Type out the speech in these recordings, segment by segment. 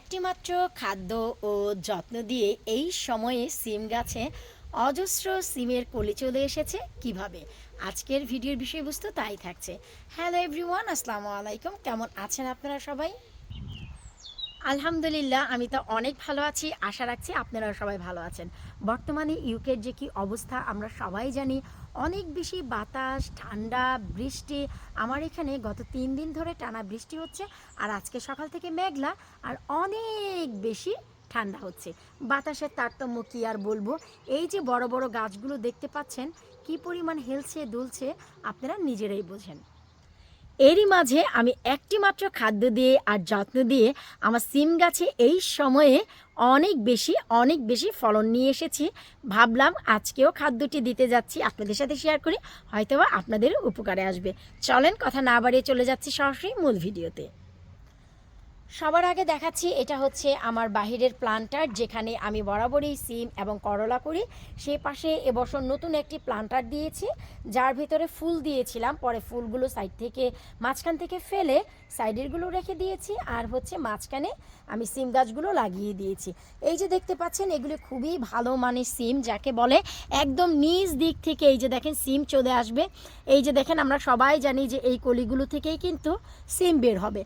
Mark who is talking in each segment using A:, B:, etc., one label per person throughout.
A: একটিমাত্র খাদ্য ও যত্ন দিয়ে এই সময়ে সিম গাছে অজস্র সিমের কলি চলে এসেছে কীভাবে? আজকের ভিডিওর বিষয়বস্তু তাই থাকছে। হ্যালো এভরিওয়ান আসসালামু আলাইকুম। কেমন আছেন আপনারা সবাই? আলহামদুলিল্লাহ, আমি তো অনেক ভালো আছি। আশা রাখছি আপনারা সবাই ভালো আছেন। বর্তমানে ইউকের যে কি অবস্থা, আমরা সবাই জানি, অনেক বেশি বাতাস, ঠান্ডা, বৃষ্টি। আমার এখানে গত তিন দিন ধরে টানা বৃষ্টি হচ্ছে, আর আজকে সকাল থেকে মেঘলা, আর অনেক বেশি ঠান্ডা হচ্ছে। বাতাসের তারতম্য কী আর বলব? এই যে বড় বড় গাছগুলো দেখতে পাচ্ছেন, কি পরিমাণ হেলছে দুলছে, আপনারা নিজেরাই বোঝেন। এরই মাঝে আমি একটি মাত্র খাদ্য দিয়ে আর যত্ন দিয়ে আমার সিম গাছে এই সময়ে অনেক বেশি অনেক বেশি ফলন নিয়ে এসেছি। ভাবলাম আজকেও খাদ্যটি দিতে যাচ্ছি, আপনাদের সাথে শেয়ার করি, হয়তোবা আপনাদের উপকারে আসবে। চলেন কথা না বাড়িয়ে চলে যাচ্ছি সরাসরি মূল ভিডিওতে। সবার আগে দেখাচ্ছি, এটা হচ্ছে আমার বাহিরের প্লান্টার যেখানে আমি বরাবরই সিম এবং করলা করি। সে পাশে এবছর নতুন একটি প্লান্টার দিয়েছি, যার ভিতরে ফুল দিয়েছিলাম। পরে ফুলগুলো সাইড থেকে, মাঝখান থেকে ফেলে সাইডেরগুলো রেখে দিয়েছি। আর হচ্ছে মাঝখানে আমি সিম গাছগুলো লাগিয়ে দিয়েছি। এই যে দেখতে পাচ্ছেন, এগুলি খুবই ভালো মানের সিম, যাকে বলে একদম নিজ দিক থেকে। এই যে দেখেন, সিম চলে আসবে। এই যে দেখেন, আমরা সবাই জানি যে এই কলিগুলো থেকেই কিন্তু সিম বের হবে।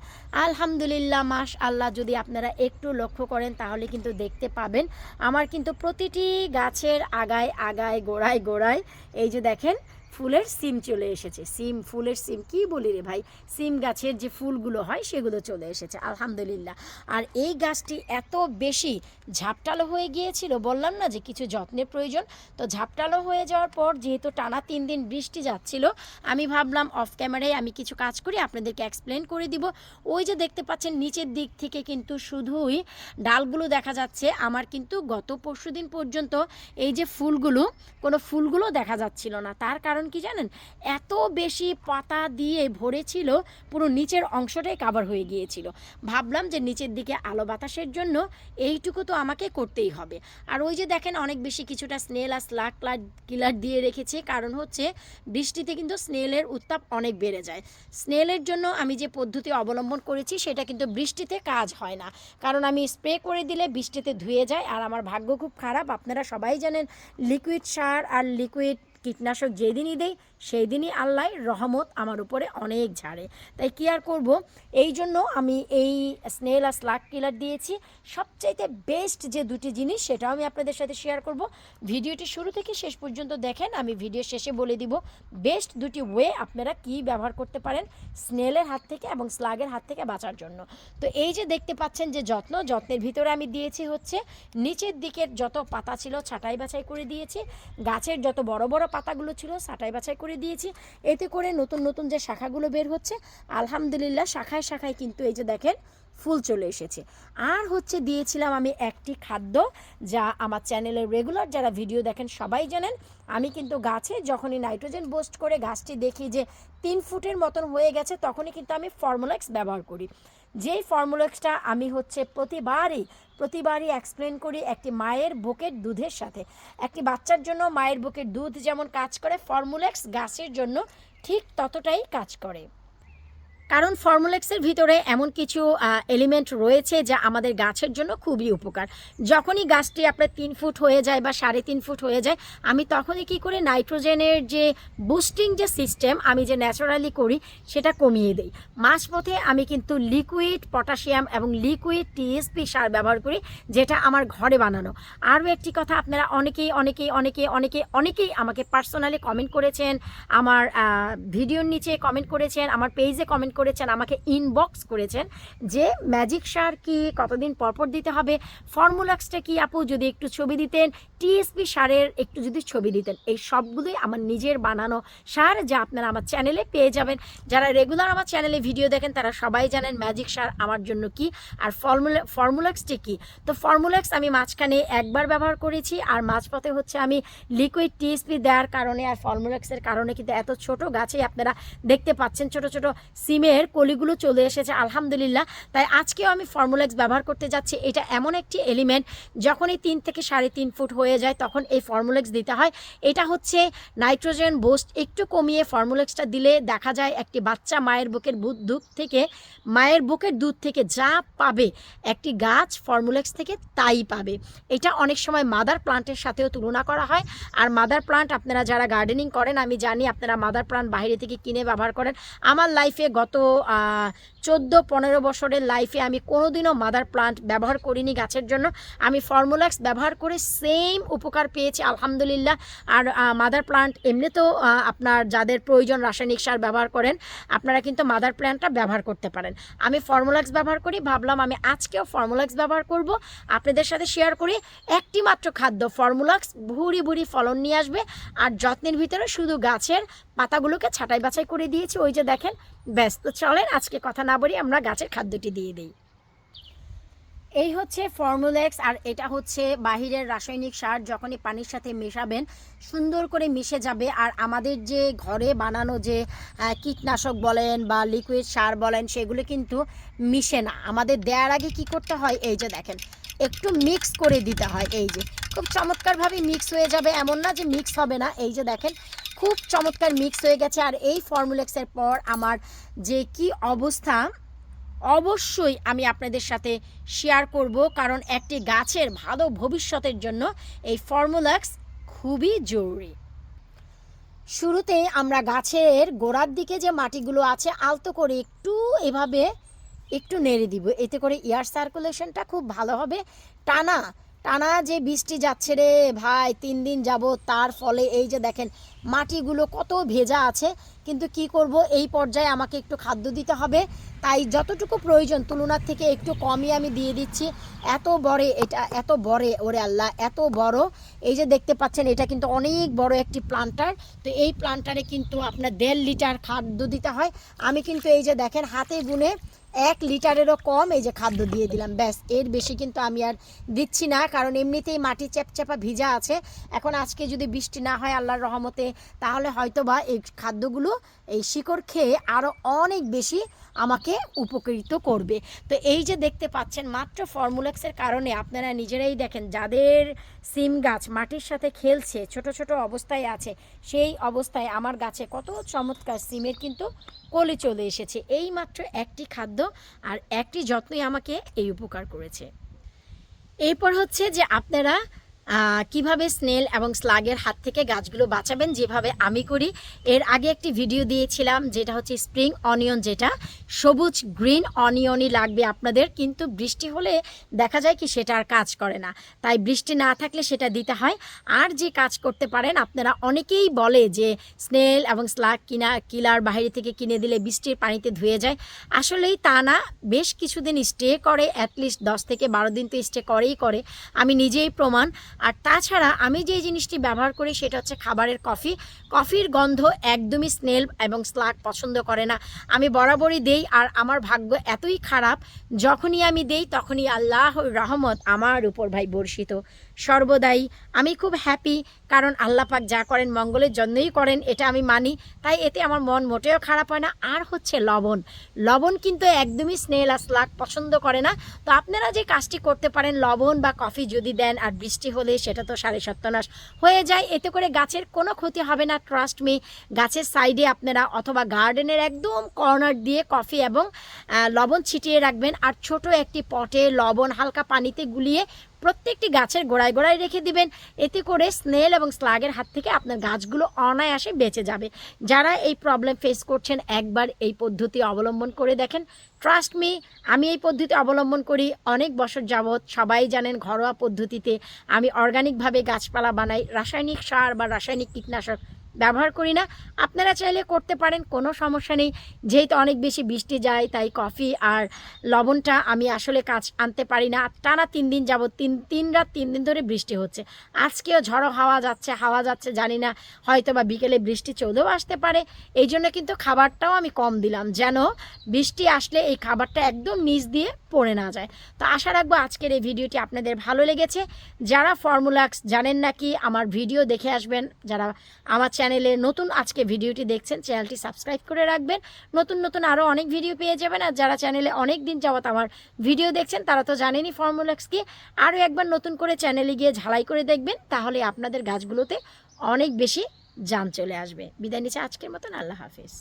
A: আলহামদুলিল্লাহ মাস আল্লাহ যদি আপনারা একটু লক্ষ্য করেন তাহলে কিন্তু দেখতে পাবেন। আমার কিন্তু প্রতিটি গাছের আগায় আগায়, গোড়ায় গোড়ায়, এই যে দেখেন ফুলের সিম চলে এসেছে। সিম, ফুলের সিম কি বলি রে ভাই? সিম গাছের যে ফুলগুলো হয় সেগুলো চলে এসেছে, আলহামদুলিল্লাহ। আর এই গাছটি এত বেশি ঝাপটালো হয়ে গিয়েছিল, বললাম না যে কিছু যত্নের প্রয়োজন? তো ঝাপটালো হয়ে যাওয়ার পর যেহেতু টানা তিন দিন বৃষ্টি যাচ্ছিল, আমি ভাবলাম অফ ক্যামেরায় আমি কিছু কাজ করি, আপনাদেরকে এক্সপ্লেন করে দিব। ওই যে দেখতে পাচ্ছেন নিচের দিক থেকে কিন্তু শুধুই ডালগুলো দেখা যাচ্ছে। আমার কিন্তু গত পরশু দিন পর্যন্ত এই যে ফুলগুলো, কোনো ফুলগুলো দেখা যাচ্ছিল না। তার কারণ কি জানেন? এত বেশি পাতা দিয়ে ভরেছিল পুরো নিচের অংশটাই কাভার হয়ে গিয়েছিল। ভাবলাম যে নিচের দিকে আলো বাতাসের জন্য এইটুকু তো আমাকে করতেই হবে। আর ওই যে দেখেন, অনেক বেশি কিছুটা স্নেল আর স্লাগ কিলার দিয়ে রেখেছে। কারণ হচ্ছে, বৃষ্টিতে কিন্তু স্নেলের উত্তাপ অনেক বেড়ে যায়। স্নেলের জন্য আমি যে পদ্ধতি অবলম্বন করেছি, সেটা কিন্তু বৃষ্টিতে কাজ হয় না। কারণ আমি স্প্রে করে দিলে বৃষ্টিতে ধুয়ে যায়। আর আমার ভাগ্য খুব খারাপ। আপনারা সবাই জানেন লিকুইড সার আর লিকুইড কীটনাশক যেদিনই দেই সেই দিনই আল্লাহ রহমত আমার উপরে অনেক ঝাড়ে। তাই কি আর করব? এই জন্য আমি এই স্নেল আর স্লাগ কিলার দিয়েছি। সবচাইতে বেস্ট যে দুটি জিনিস, সেটাও আমি আপনাদের সাথে শেয়ার করব। ভিডিওটি শুরু থেকে শেষ পর্যন্ত দেখেন, আমি ভিডিও শেষে বলে দিব বেস্ট দুটি ওয়ে আপনারা কি ব্যবহার করতে পারেন স্নেলের হাত থেকে এবং স্লাগের হাত থেকে বাঁচার জন্য। তো এই যে দেখতে পাচ্ছেন যে যত্ন, যত্নের ভিতরে আমি দিয়েছি হচ্ছে, নিচের দিকের যত পাতা ছিল ছাটাই বাছাই করে দিয়েছি, গাছের যত বড় বড় পাতাগুলো ছিল ছাটাই বাছাই করে দিয়েছি। এতে করে নতুন নতুন যে শাখাগুলো বের হচ্ছে, আলহামদুলিল্লাহ শাখায় শাখায় কিন্তু এই যে দেখেন, ফুল চলে এসেছে। আর হচ্ছে দিয়েছিলাম আমি একটি খাদ্য যা আমার চ্যানেলের রেগুলার যারা ভিডিও দেখেন সবাই জানেন। আমি কিন্তু গাছে যখনই নাইট্রোজেন বোস্ট করে গাছটি দেখি যে তিন ফুটের মতন হয়ে গেছে, তখনই কিন্তু আমি ফর্মুলাক্স ব্যবহার করি। যেই ফর্মুলাক্সটা আমি হচ্ছে প্রতিবারই প্রতিবারই এক্সপ্লেন করি একটি মায়ের বুকের দুধের সাথে। একটি বাচ্চার জন্য মায়ের বুকের দুধ যেমন কাজ করে ফর্মুলাক্স গাছের জন্য ঠিক ততটাই কাজ করে। কারণ ফর্মুলেক্সের ভিতরে এমন কিছু এলিমেন্ট রয়েছে যা আমাদের গাছের জন্য খুবই উপকার। যখনই গাছটি আপনার তিন ফুট হয়ে যায় বা সাড়ে তিন ফুট হয়ে যায়, আমি তখনই কি করি নাইট্রোজেনের যে বুস্টিং যে সিস্টেম আমি যে ন্যাচারালি করি, সেটা কমিয়ে দিই। মাঝপথে আমি কিন্তু লিকুইড পটাশিয়াম এবং লিকুইড টিএসপি সার ব্যবহার করি, যেটা আমার ঘরে বানানো। আরও একটি কথা, আপনারা অনেকেই অনেকেই অনেকেই অনেকে অনেকেই আমাকে পার্সোনালি কমেন্ট করেছেন, আমার ভিডিওর নিচে কমেন্ট করেছেন, আমার পেজে কমেন্ট করেছেন, আমাকে ইনবক্স করেছেন যে ম্যাজিক সার কি কতদিন পরপর দিতে হবে? ফর্মুলাক্সটা কি আপু? যদি একটু ছবি দিতেন টিএসপি সারের একটু যদি ছবি দিতেন। এই সবগুলোই আমার নিজের বানানো সার যা আপনারা আমার চ্যানেলে পেয়ে যাবেন। যারা রেগুলার আমার চ্যানেলে ভিডিও দেখেন, তারা সবাই জানেন ম্যাজিক সার আমার জন্য কি আর ফর্মুলা ফর্মুলাক্সটি কী। তো ফর্মুলাক্স আমি মাঝখানে একবার ব্যবহার করেছি, আর মাঝপথে হচ্ছে আমি লিকুইড টিএসপি দেওয়ার কারণে আর ফর্মুলাক্সের কারণে কিন্তু এত ছোট গাছে আপনারা দেখতে পাচ্ছেন, ছোট ছোট সিমের সিমের কলিগুলো চলে এসেছে, আলহামদুলিল্লাহ। তাই আজকেও আমি ফর্মুলেক্স ব্যবহার করতে যাচ্ছি। এটা এমন একটি এলিমেন্ট যখনই তিন থেকে সাড়ে তিন ফুট হয়ে যায়, তখন এই ফর্মুলেক্স দিতে হয়। এটা হচ্ছে নাইট্রোজেন বোস্ট একটু কমিয়ে ফর্মুলেক্সটা দিলে দেখা যায় একটি বাচ্চা মায়ের বুকের দুধ থেকে, মায়ের বুকের দুধ থেকে যা পাবে, একটি গাছ ফর্মুলেক্স থেকে তাই পাবে। এটা অনেক সময় মাদার প্লান্টের সাথেও তুলনা করা হয়। আর মাদার প্লান্ট আপনারা যারা গার্ডেনিং করেন, আমি জানি আপনারা মাদার প্লান্ট বাইরে থেকে কিনে ব্যবহার করেন। আমার লাইফে গত तो চোদ্দ পনেরো বছরের লাইফে আমি কোনোদিনও মাদার প্লান্ট ব্যবহার করিনি গাছের জন্য। আমি ফর্মুলাক্স ব্যবহার করে সেম উপকার পেয়েছি, আলহামদুলিল্লাহ। আর মাদার প্লান্ট এমনিতেও আপনার যাদের প্রয়োজন রাসায়নিক সার ব্যবহার করেন, আপনারা কিন্তু মাদার প্ল্যান্টটা ব্যবহার করতে পারেন। আমি ফর্মুলাক্স ব্যবহার করি, ভাবলাম আমি আজকেও ফর্মুলাক্স ব্যবহার করব। আপনাদের সাথে শেয়ার করি, একটি মাত্র খাদ্য ফর্মুলাক্স ভুরি ভুরি ফলন নিয়ে আসবে। আর যত্নের ভিতরে শুধু গাছের পাতাগুলোকে ছাঁটাই বাছাই করে দিয়েছি, ওই যে দেখেন ব্যস্ত চলেন আজকে কথা না বলি আমরা গাছের খাদ্যটি দিয়ে দিই। এই হচ্ছে ফর্মুলেক্স আর এটা হচ্ছে বাহিরের রাসায়নিক সার যখনই পানির সাথে মেশাবেন সুন্দর করে মিশে যাবে আর আমাদের যে ঘরে বানানো যে কীটনাশক বলেন বা লিকুইড সার বলেন সেগুলো কিন্তু মিশে না। আমাদের দেওয়ার আগে কি করতে হয়? এই যে দেখেন, একটু মিক্স করে দিতে হয়। এই যে, খুব চমৎকারভাবে মিক্স হয়ে যাবে। এমন না যে মিক্স হবে না। এই যে দেখেন খুব চমৎকার মিক্স হয়ে গেছে। আর এই ফর্মুলেক্সের পর আমার যে কি অবস্থা, অবশ্যই আমি আপনাদের সাথে শেয়ার করব। কারণ একটি গাছের ভালো ভবিষ্যতের জন্য এই ফর্মুলাক্স খুবই জরুরি। শুরুতে আমরা গাছের গোড়ার দিকে যে মাটিগুলো আছে, আলতো করে একটু এভাবে একটু নেড়ে দিব। এতে করে এয়ার সার্কুলেশনটা খুব ভালো হবে। টানা টানা যে বৃষ্টি যাচ্ছে রে ভাই, তিন দিন যাব তার ফলে এই যে দেখেন, মাটিগুলো কত ভেজা আছে। কিন্তু কি করব, এই পর্যায়ে আমাকে একটু খাদ্য দিতে হবে। তাই যতটুকু প্রয়োজন তুলনার থেকে একটু কমই আমি দিয়ে দিচ্ছি। এত বড় এটা, এত বড়, ওরে আল্লাহ, এত বড়। এই যে দেখতে পাচ্ছেন, এটা কিন্তু অনেক বড় একটি প্লান্টার। তো এই প্লান্টারে কিন্তু আপনার দেড় লিটার খাদ্য দিতে হয়। আমি কিন্তু এই যে দেখেন, হাতে গুনে এক লিটারেরও কম এই যে খাদ্য দিয়ে দিলাম। ব্যাস, এর বেশি কিন্তু আমি আর দিচ্ছি না, কারণ এমনিতেই মাটি চ্যাপচ্যাপা ভিজা আছে। এখন আজকে যদি বৃষ্টি না হয় আল্লাহর রহমতে, তাহলে হয়তো বা এই খাদ্যগুলো এই শিকড় খেয়ে আরও অনেক বেশি আমাকে উপকৃত করবে। তো এই যে দেখতে পাচ্ছেন, মাত্র ফর্মুলেক্সের কারণে আপনারা নিজেরাই দেখেন, যাদের সিম গাছ মাটির সাথে খেলছে, ছোট ছোট অবস্থায় আছে, সেই অবস্থায় আমার গাছে কত চমৎকার সিমের কিন্তু কলে চলে এসেছে। এই মাত্র একটি খাদ্য আর একটি যত্নই আমাকে এই উপকার করেছে। এরপর হচ্ছে যে আপনারা কীভাবে স্নেল এবং স্লাগের হাত থেকে গাছগুলো বাঁচাবেন যেভাবে আমি করি, এর আগে একটি ভিডিও দিয়েছিলাম যেটা হচ্ছে স্প্রিং অনিয়ন যেটা, সবুজ গ্রিন অনিয়নই লাগবে আপনাদের, কিন্তু বৃষ্টি হলে দেখা যায় কি সেটা আর কাজ করে না। তাই বৃষ্টি না থাকলে সেটা দিতে হয়। আর যে কাজ করতে পারেন, আপনারা অনেকেই বলে যে স্নেল এবং স্লাগ কিনা, কিলার বাইরে থেকে কিনে দিলে বৃষ্টির পানিতে ধুয়ে যায়। আসলেই তা না, বেশ কিছুদিন স্টে করে অ্যাটলিস্ট দশ থেকে বারো দিন তো স্টে করেই করে। আমি নিজেই প্রমাণ আর তাছাড়া আমি যে জিনিসটি ব্যবহার করি সেটা হচ্ছে খাবারের কফি। কফির গন্ধ একদমই স্নেল এবং স্লাগ পছন্দ করে না। আমি বরাবরই দেই আর আমার ভাগ্য এতই খারাপ, যখনই আমি দেই তখনই আল্লাহ রহমত আমার উপর ভাই বর্ষিত। সর্বদাই। আমি খুব হ্যাপি কারণ আল্লাহ পাক যা করেন মঙ্গলের জন্যই করেন, এটা আমি মানি। তাই এতে আমার মন মোটেও খারাপ হয় না। আর হচ্ছে লবণ। লবণ কিন্তু একদমই স্নেল আর স্লাগ পছন্দ করে না। তো আপনারা যে কাজটি করতে পারেন, লবণ বা কফি যদি দেন আর বৃষ্টি হলে সেটা তো সাড়ে সত্তনাশ হয়ে যায়। এতে করে গাছের কোনো ক্ষতি হবে না ট্রাস্ট মি গাছের সাইডে আপনারা অথবা গার্ডেনের একদম কর্নার দিয়ে কফি এবং লবণ ছিটিয়ে রাখবেন। আর ছোট একটি পটে লবণ হালকা পানিতে গুলিয়ে প্রত্যেকটি গাছের গোড়ায় গোড়ায় রেখে দিবেন। এতে করে স্নেল এবং স্লাগের হাত থেকে আপনার গাছগুলো অনায়াসে বেঁচে যাবে। যারা এই প্রবলেম ফেস করছেন, একবার এই পদ্ধতি অবলম্বন করে দেখেন। ট্রাস্ট মি আমি এই পদ্ধতি অবলম্বন করি অনেক বছর যাবৎ। সবাই জানেন ঘরোয়া পদ্ধতিতে আমি অর্গানিকভাবে গাছপালা বানাই। রাসায়নিক সার বা রাসায়নিক কীটনাশক ব্যবহার করি না। আপনারা চাইলে করতে পারেন, কোনো সমস্যা নেই। যেহেতু অনেক বেশি বৃষ্টি যায়, তাই কফি আর লবণটা আমি আসলে কাজ আনতে পারি না। টানা তিন দিন যাব তিন তিন রাত তিন দিন ধরে বৃষ্টি হচ্ছে। আজকেও ঝড়ো হাওয়া যাচ্ছে হাওয়া যাচ্ছে, জানি না হয়তো বা বিকেলে বৃষ্টি চলেও আসতে পারে। এই জন্য কিন্তু খাবারটাও আমি কম দিলাম, যেন বৃষ্টি আসলে এই খাবারটা একদম নিচ দিয়ে পড়ে না যায়। তো আশা রাখব আজকের এই ভিডিওটি আপনাদের ভালো লেগেছে। যারা ফর্মুলাক্স জানেন নাকি, আমার ভিডিও দেখে আসবেন। যারা আমার চ্যানেল নতুন আজকে ভিডিওটি দেখছেন চ্যানেলটি সাবস্ক্রাইব করে রাখবেন। নতুন নতুন আরও অনেক ভিডিও পেয়ে যাবেন, আর যারা চ্যানেলে অনেক দিন যাবত আমার ভিডিও দেখছেন, তারা তো জানেনই ফর্মুলাক্স কি। আরও একবার নতুন করে চ্যানেলে গিয়ে ঝালাই করে দেখবেন, তাহলে আপনাদের গাছগুলোতে অনেক বেশি জান চলে আসবে। বিদায় নিচ্ছে আজকের মতন, আল্লাহ হাফিজ।